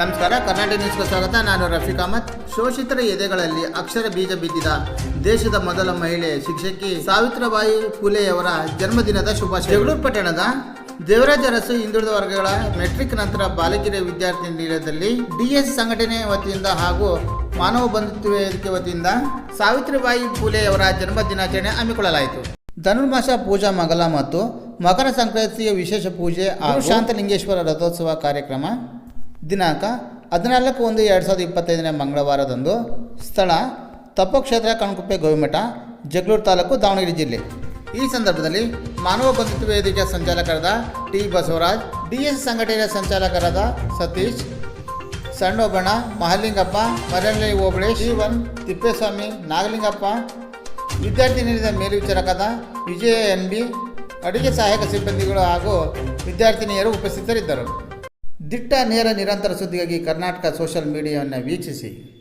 ನಮಸ್ಕಾರ ಕರ್ನಾಟಕ ನ್ಯೂಸ್ಗೆ ಸ್ವಾಗತ. ನಾನು ರಫೀಕ್ ಅಹಮದ್. ಶೋಷಿತರ ಎದೆಗಳಲ್ಲಿ ಅಕ್ಷರ ಬೀಜ ಬಿದ್ದಿದ ದೇಶದ ಮೊದಲ ಮಹಿಳೆ ಶಿಕ್ಷಕಿ ಸಾವಿತ್ರಿಬಾಯಿ ಫುಲೆಯವರ ಜನ್ಮದಿನದ ಶುಭಾಶಯ ಜಗಳೂರು ಪಟ್ಟಣದ ದೇವರಾಜ ಅರಸು ಹಿಂದುಳಿದ ವರ್ಗಗಳ ಮೆಟ್ರಿಕ್ ನಂತರ ಬಾಲಕಿಯರ ವಿದ್ಯಾರ್ಥಿ ನಿಲಯದಲ್ಲಿ ಡಿಎಸ್ ಸಂಘಟನೆ ವತಿಯಿಂದ ಹಾಗೂ ಮಾನವ ಬಂಧುತ್ವ ವೇದಿಕೆ ವತಿಯಿಂದ ಸಾವಿತ್ರಿಬಾಯಿ ಫುಲೆಯವರ ಜನ್ಮ ದಿನಾಚರಣೆ ಹಮ್ಮಿಕೊಳ್ಳಲಾಯಿತು. ಧನುರ್ಮಾಸ ಪೂಜಾ ಮಗಲ ಮತ್ತು ಮಕರ ಸಂಕ್ರಾಂತಿಯ ವಿಶೇಷ ಪೂಜೆ ಹಾಗೂ ಶಾಂತಲಿಂಗೇಶ್ವರ ರಥೋತ್ಸವ ಕಾರ್ಯಕ್ರಮ ದಿನಾಂಕ ಹದಿನಾಲ್ಕು ಒಂದು ಎರಡು ಸಾವಿರದ ಇಪ್ಪತ್ತೈದನೇ ಮಂಗಳವಾರದಂದು ಸ್ಥಳ ತಪ್ಪಕ್ಷೇತ್ರ ಕಣಕುಪ್ಪೆ ಗೋವಿಮಠ ಜಗಳೂರು ತಾಲೂಕು ದಾವಣಗೆರೆ ಜಿಲ್ಲೆ. ಈ ಸಂದರ್ಭದಲ್ಲಿ ಮಾನವ ಬಂಧುತ್ವ ವೇದಿಕೆಯ ಸಂಚಾಲಕರಾದ ಟಿ ಬಸವರಾಜ್ ಡಿ ಎಸ್ ಸಂಘಟನೆಯ ಸಂಚಾಲಕರಾದ ಸತೀಶ್ ಸಣ್ಣೊಬ್ಬಣ್ಣ ಮಹಲಿಂಗಪ್ಪ ಮರಳಿ ಓಬಳೆ ಶಿವನ್ ತಿಪ್ಪೇಸ್ವಾಮಿ ನಾಗಲಿಂಗಪ್ಪ ವಿದ್ಯಾರ್ಥಿ ನಿಲಯದ ಮೇಲ್ವಿಚಾರಕದ ವಿಜಯ ಎನ್ ಬಿ ಅಡುಗೆ ಸಹಾಯಕ ಸಿಬ್ಬಂದಿಗಳು ಹಾಗೂ ವಿದ್ಯಾರ್ಥಿನಿಯರು ಉಪಸ್ಥಿತರಿದ್ದರು. ದಿಟ್ಟ ನೇರ ನಿರಂತರ ಸುದ್ದಿಗಾಗಿ ಕರ್ನಾಟಕ ಸೋಷಿಯಲ್ ಮೀಡಿಯಾವನ್ನು ವೀಕ್ಷಿಸಿ.